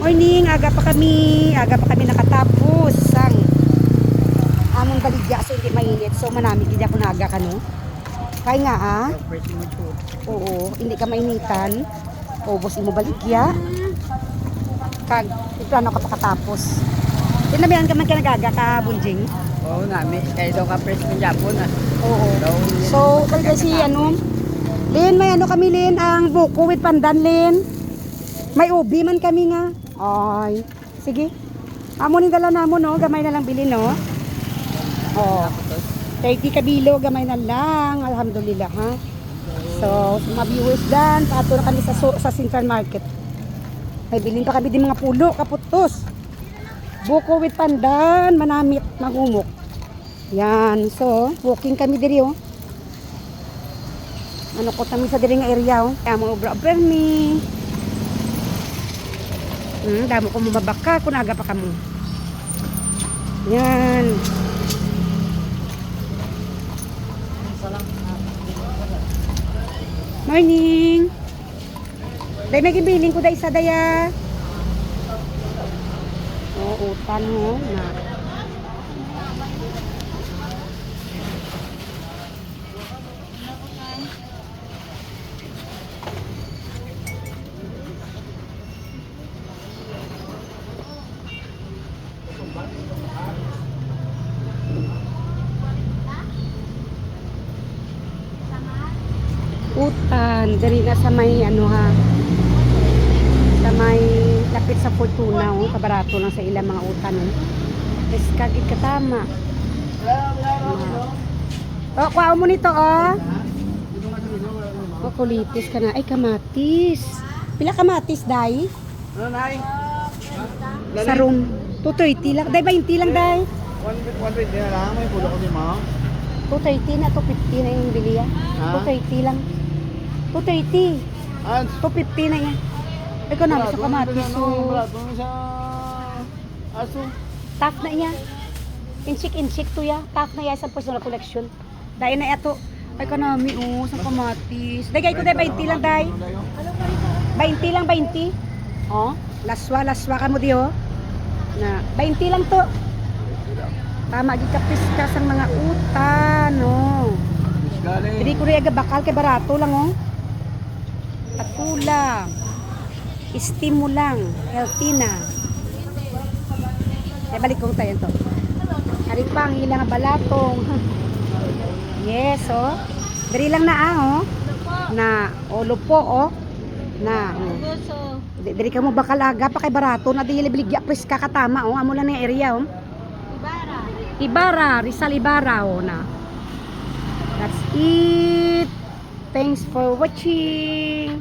Morning, aga pa kami. Aga pa kami nakatapos sang among baligya so hindi mainit. So manamig hindi ako naaga ka no. Kaya nga ah. Oo, hindi ka mainitan. Ubos imo baligya. Kag plano ka pa katapos. Tinabihan ka man ka nagaga ka bunjing. Oo nami, kaya daw ka press ng Japon ah. Oo. So, kaya si ano, Lin, may ano kami Lin, ang buko with pandan Lin. May ubi man kami nga. Ay, sige. Amo ni dala namo no, gamay na lang bili no. Oh, 30 kabilo, gamay na lang. Alhamdulillah ha. So, mga viewers dan, paato na kami sa, sa Central Market. May bilin pa kami din mga pulo, kaputos. Buko with pandan, manamit, magumok. Yan, so, walking kami diri oh. Ano ko kami sa diri nga area oh. Kaya mga obra permi. Hmm, damo ko mababaka kung aga pa kamo. Yan. Morning. Day may gibiling ko day sa daya. Oo, utan mo na. Utan, diri na sa may ano ha. Sa may lapit sa Fortuna, oh, kabarato lang sa ilang mga utan. Oh. Is kagit katama. Oh, kuha mo nito oh. Oh, kulitis ka na. Ay, kamatis. Pila kamatis, day? Ano nai? Sa room. 230 lang. Day, 20 lang, day. 120 na lang, may pulo ko ni mo. 230 na, 250 na yung bili ah. Ha? 230 lang. 230. Ah, 250 na yan. Ikaw na, sa kamatis. So, sa aso. tough na niya. Insik, insik to ya. Tough na ya sa personal collection. Dahil na ito. Ay kanami, oh, sa kamatis. Dagay ko, day, 20 lang, day. 20 lang, 20. Oh, laswa, laswa ka mo di, oh. Na, 20 lang to. Tama, gikapis ka sa mga utan, oh. Galing. Dili ko rin aga bakal kay barato lang oh. Takula. Steam mo lang. Healthy na. Ay balik kong tayo to. Hari pa ang ilang balatong. yes oh. Diri lang na ah oh. Na olo po oh. Na. Oh. Di- Diri ka mo bakal aga pa kay barato na dili biligya pres ka katama oh. Amo lang na area oh. Ibara. Ibara, Rizal Ibara oh na. That's it. Thanks for watching.